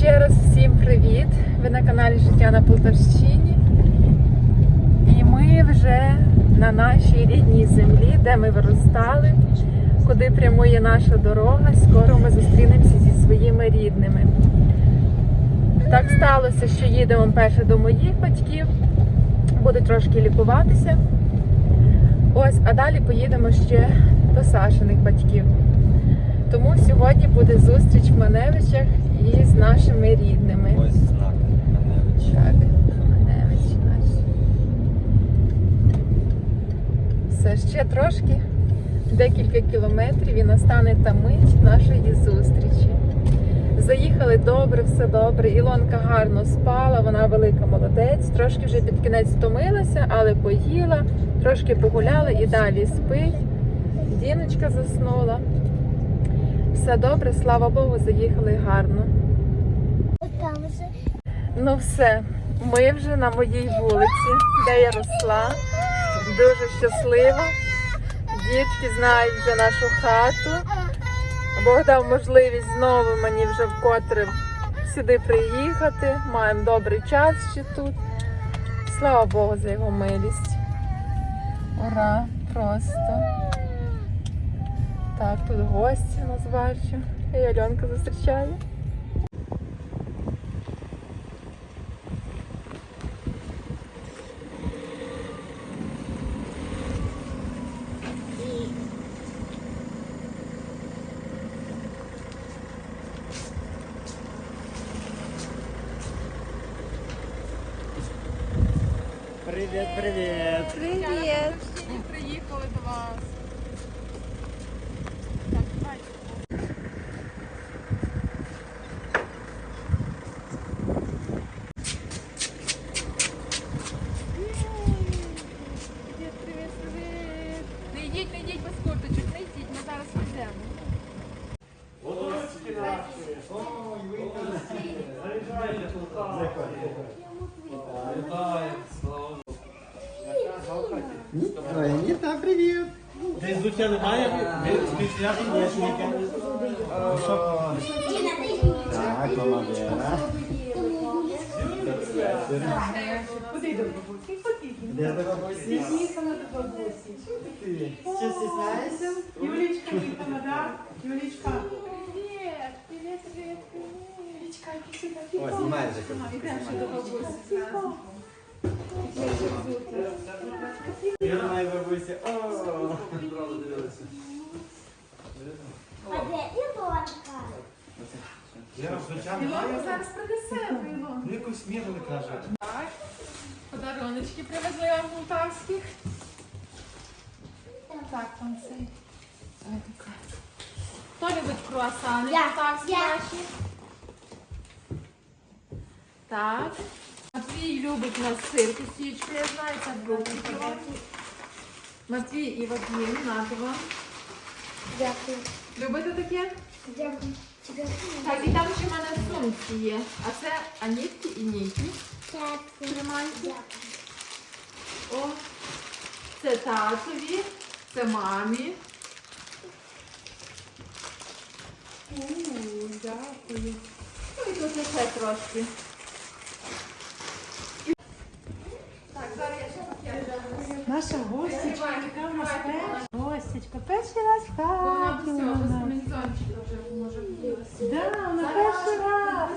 Ще раз всім привіт! Ви на каналі Життя на Полтавщині. І ми вже на нашій рідній землі, де ми виростали, куди прямує наша дорога. Скоро ми зустрінемося зі своїми рідними. Так сталося, що їдемо перше до моїх батьків, буду трошки лікуватися. Ось, а далі поїдемо ще до Сашиних батьків. Тому сьогодні буде зустріч в Маневичах із нашими рідними. Ось знак Маневич. Так, Маневич наш. Все, ще трошки, декілька кілометрів і настане та мить нашої зустрічі. Заїхали добре, все добре. Ілонка гарно спала, вона велика молодець. Трошки вже під кінець втомилася, але поїла, трошки погуляла і далі спить. Діночка заснула. Все добре, слава Богу, заїхали гарно. Ну все, ми вже на моїй вулиці, де я росла. Дуже щаслива. Дітки знають вже нашу хату. Бог дав можливість знову мені вже вкотре сюди приїхати. Маємо добрий час ще тут. Слава Богу за його милість. Ура! Просто. Так, тут гості нас бачу. І Альонка зустрічає. Привіт, привіт. Привіт! Приїхали до вас. Так, давайте. Привіт, привіт, привіт. Не йдіть, не йдіть без курточок, не йдіть, ми зараз підемо. Ніта, Привіт. Десь взуття немає, спішляти ніжники. Так, мама Вера. Де до бабусі? Що стісняєшся? Юлічка, їхала, да? Юлічка. Привіт, привіт, привіт, привіт. Ось, знімай вже Вера О. А де Ілонка? Взуття Ілонка зараз принесе, Ілонка. Ну, каже. Так, подаруночки привезли вам полтавських. Так, там така. Хто любить круасани Я, полтавські я. наші? Так. Матвій любить на сир косічку, я знаю, це другий. Матвій і Вадим, нати вам. Дякую. Любите таке? Дякую. Дякую. Так, і там ще в мене сумки є. А це Анітки і Нікі. Дякую. Тримайте. О, це татові, це мамі. У, дякую. Ну і тут ще трошки. Так, зараз я ще пакет. Наша гостячка, яка в нас перша. Гостячка, перший раз в вона хаті. все, у без нас. вже може вділася. Да, вона перший раз.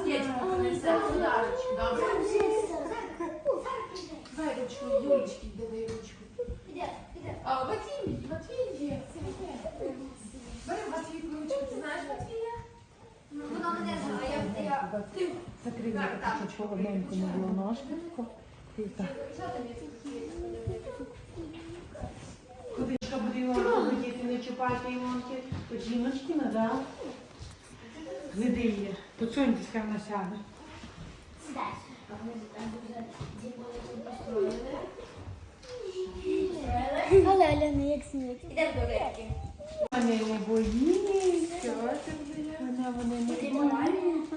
Дай ручку, Юлечки, дай ручку. А, Матвій, Матвій є. Бери Матвій ручку, ти знаєш Матвія? Вона мене знає, я... Закрив я таку холодненьку не було ножку. Так. Буде Іванку діти не чіпати Іванки. По жіночки надав. Гляди її. Поцуньтесь, хай вона сяде. Але Аляна, як сміється. Вони не боїться. Вона вони не боїться.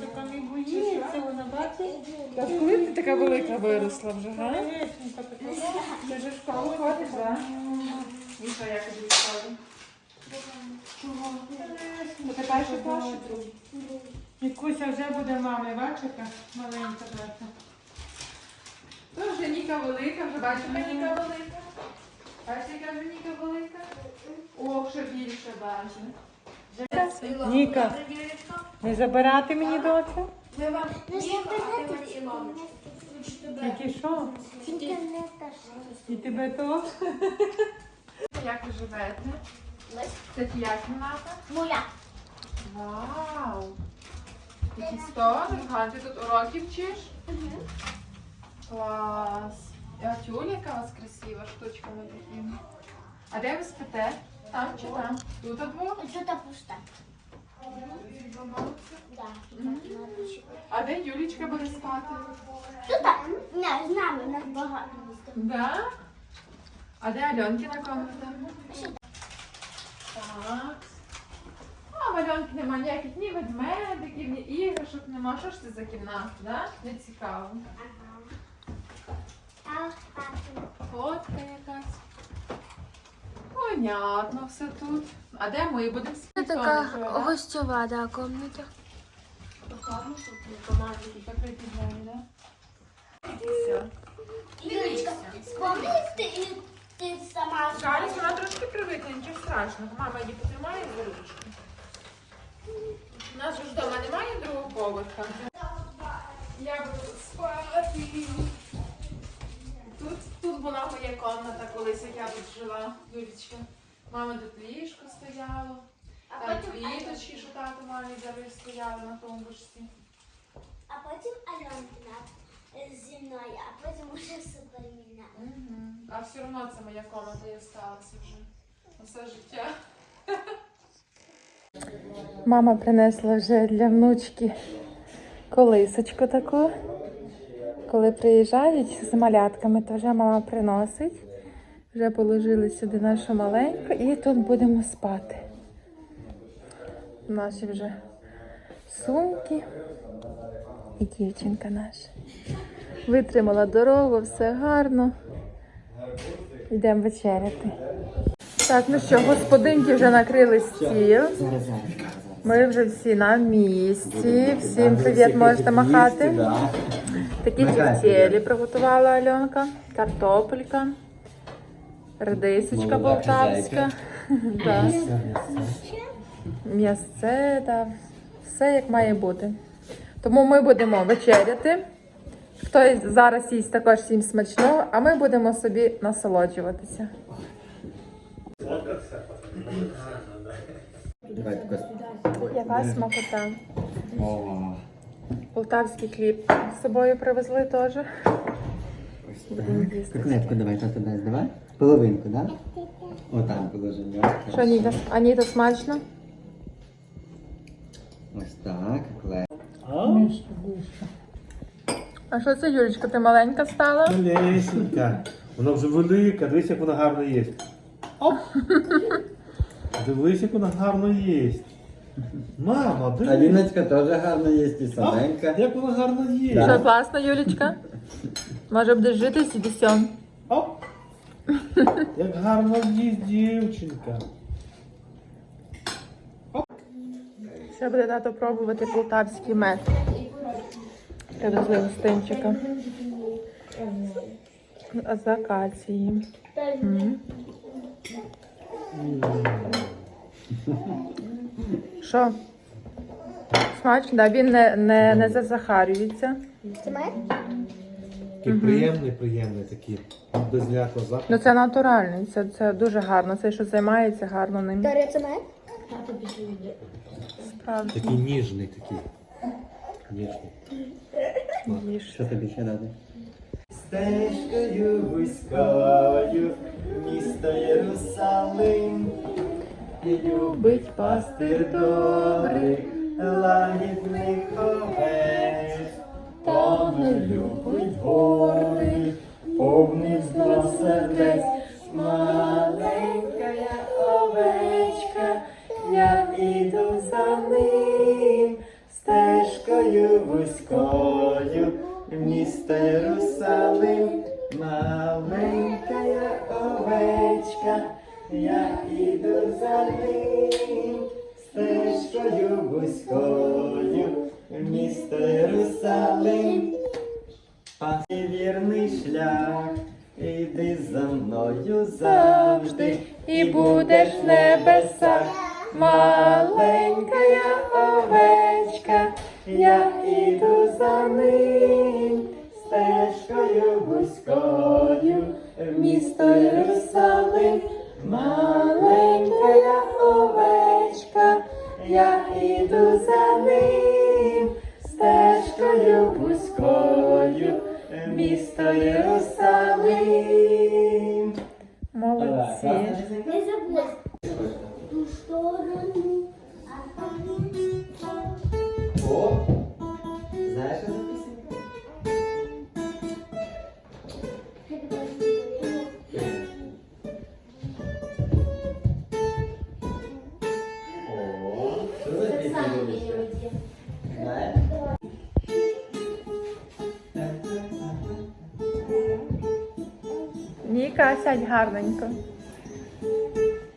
Така не боїться, вона бачить. А коли ти така велика виросла вже, га? Ти вже в школу ходиш, так? І що, як тобі в школі? Чого? Бо ти перший клас чи другий? Вікуся вже буде мами, бачиш, яка маленька дата. То вже Ніка велика, вже бачите, Ніка велика. Бачите, яка вже Ніка велика? Ох, ще більше бачите. Ніка, не забирати мені забирайте Тільки що? Тільки не теж. І тебе теж? Як ви живете? Це чия кімната? Моя. Вау! Який столик, Галь, ти тут уроки вчиш? Клас! А тюля, яка у вас красива штучками такими. А де ви спите? Там чи там? Тут двох? Що та пуста? Да. А де Юлічка буде спати? Тут так. Не, з нами, у нас багато. Да? А де Альонкина комната? Так. А в Альонки нема ніяких ні ведмедиків, ні іграшок нема. Що ж це за кімната, да? Не цікаво. А, а, Фотка якась. Понятно все тут. А де ми будемо Це спати? така гостьова, да, комната. Закриті двері, да? Все. Юлечка, вспомни, ти, ти сама Шаліс, вона трошки привикла, нічого страшного. Мама її потримає за ручку. У нас же ж вдома немає другого поверха. Я буду спати. Тут, тут була моя комната колись, як я тут жила, Юлічка. Мама тут ліжко стояло. А Там потім, квіточки, що тато мамі дарив, стояли на тумбочці. а потім Альонкина зі мною, а потім уже суперміна. Угу. А все одно це моя комната і осталася вже на все життя. Мама принесла вже для внучки колисочку таку. Коли приїжджають з малятками, то вже мама приносить. Вже положили сюди нашу маленьку і тут будемо спати. Наші вже сумки. І дівчинка наша. Витримала дорогу, все гарно. Йдемо вечеряти. Так, ну що, господинки вже накрили стіл. Ми вже всі на місці. Всім привіт, можете махати. Такі тівтєлі приготувала Альонка, картопелька, редисочка полтавська. Да. М'ясце, да. все як має бути. Тому ми будемо вечеряти. Хто зараз їсть також всім смачного, а ми будемо собі насолоджуватися. Яка смакота. Полтавський хліб з собою привезли теж. Їсти. Котлетку давай, тато дасть, давай. Половинку, да? О, там положимо. Що, Аніта? Аніта смачно? Ось так, котлет. А що це, Юлечка, ти маленька стала? Малесенька. Вона вже велика, дивись, як вона гарно їсть. Оп! Дивись, як вона гарно їсть. Мама, дивись. Аліночка теж гарно їсть і саменька. Як вона гарно їсть. Да. Що класно, Юлечка? Може будеш жити сіді сьом? Оп! Як гарно їсть дівчинка. Ще буде тато пробувати полтавський мед. Привезли гостинчика. З акації. М. Що? Смачно, да? він не, не, не зазахарюється. Це має? Такий приємний, приємний такий. Без ніякого запаху. Ну це натуральний, це, це дуже гарно. Цей, що займається гарно ним. Дар'я, це має? Справді. Такий ніжний такий. Ніжний. Їж. Що тобі ще дати? Стежкою вузькою, місто Єрусалим, Любить пастир добрий, лагідних овець, та не любить гори, повний знов сердець, маленька я овечка, я іду за ним, стежкою вузькою, місто Єрусалим, А ти вірний шлях, іди за мною завжди, і будеш в небесах. Маленька я овечка, я іду за ним, стежкою вузькою, в місто Єрусалим. Tá Ted Harden, né, então.